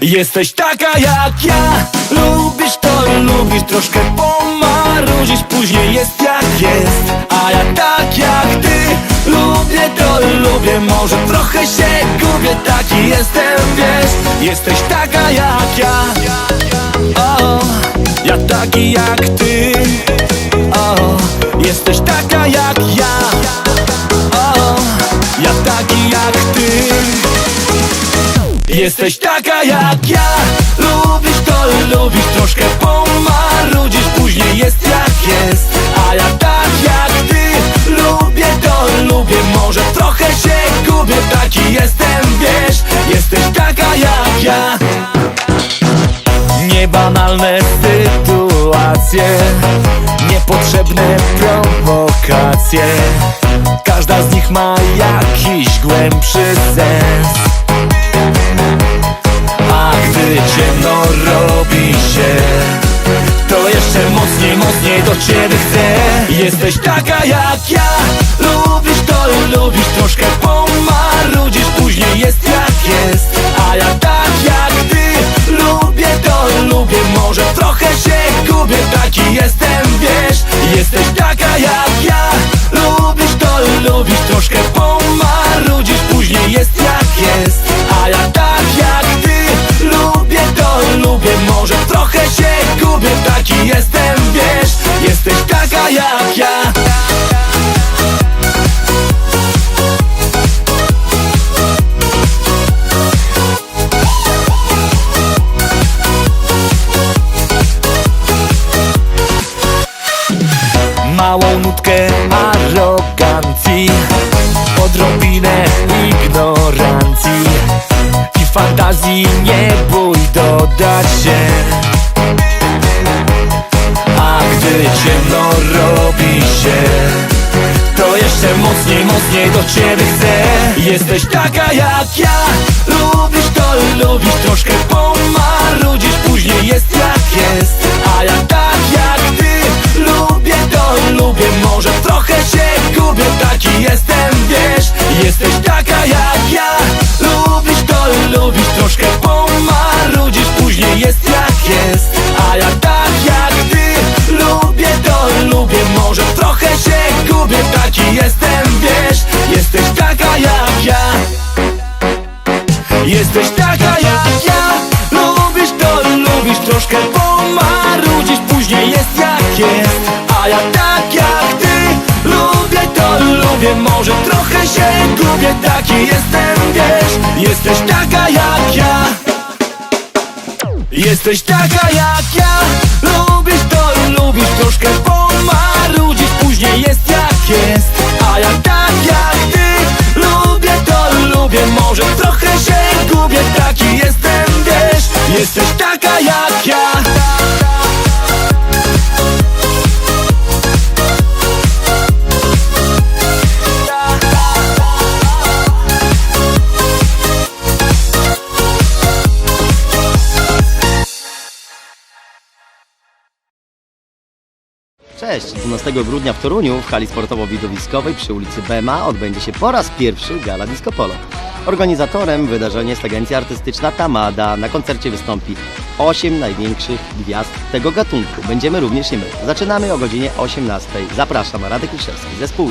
Jesteś taka jak ja. Lubisz to i lubisz troszkę pomarudzić Później jest jak jest. A ja tak jak ty. Lubię to i lubię. Może trochę się gubię. Taki jestem, wiesz. Jesteś taka jak ja. O, Ja taki jak ty. O, Jesteś taka jak ja Jesteś taka jak ja. Lubisz to lubisz troszkę pomarudzisz Później jest jak jest. A ja tak jak ty Lubię to lubię Może trochę się gubię Taki jestem, wiesz. Jesteś taka jak ja. Niebanalne sytuacje Niepotrzebne prowokacje. Każda z nich ma jakiś głębszy sens do ciebie chcę. Jesteś taka jak ja. Lubisz to i lubisz troszkę pomarudzisz. Później jest jak jest. A ja tak jak ty. Lubię to i lubię. Może trochę się gubię. Taki jestem, wiesz. Jesteś taka jak ja. Lubisz to i lubisz troszkę pomarudzisz. Później jest jak jest. A ja tak jak ty. Lubię to i lubię. Może trochę się gubię. Taki taka jak ja? Małą nutkę arogancji Odrobinę ignorancji I fantazji nie bój dodać się jeszcze mocniej, mocniej do ciebie chcę. Jesteś taka jak ja. Lubisz to i lubisz troszkę pomarudzisz. Później jest jak jest A ja tak jak ty. Lubię to i lubię Może trochę się gubię. Taki jestem, wiesz. Jesteś taka jak ja. Lubisz to i lubisz troszkę pomarudzisz. Później jest jak jest troszkę pomarudzisz Później jest jak jest A ja tak jak ty Lubię to lubię. Może trochę się gubię Taki jestem, wiesz. Jesteś taka jak ja. Jesteś taka jak ja. Lubisz to lubisz troszkę pomarudzisz Później jest jak jest jak ja Cześć! 12 grudnia w Toruniu w hali sportowo-widowiskowej przy ulicy Bema odbędzie się po raz pierwszy Gala Disco Polo. Organizatorem wydarzenia jest agencja artystyczna Tamada. Na koncercie wystąpi 8 największych gwiazd tego gatunku. Będziemy również i my. Zaczynamy o godzinie 18. Zapraszam, Radek Liszewski, zespół.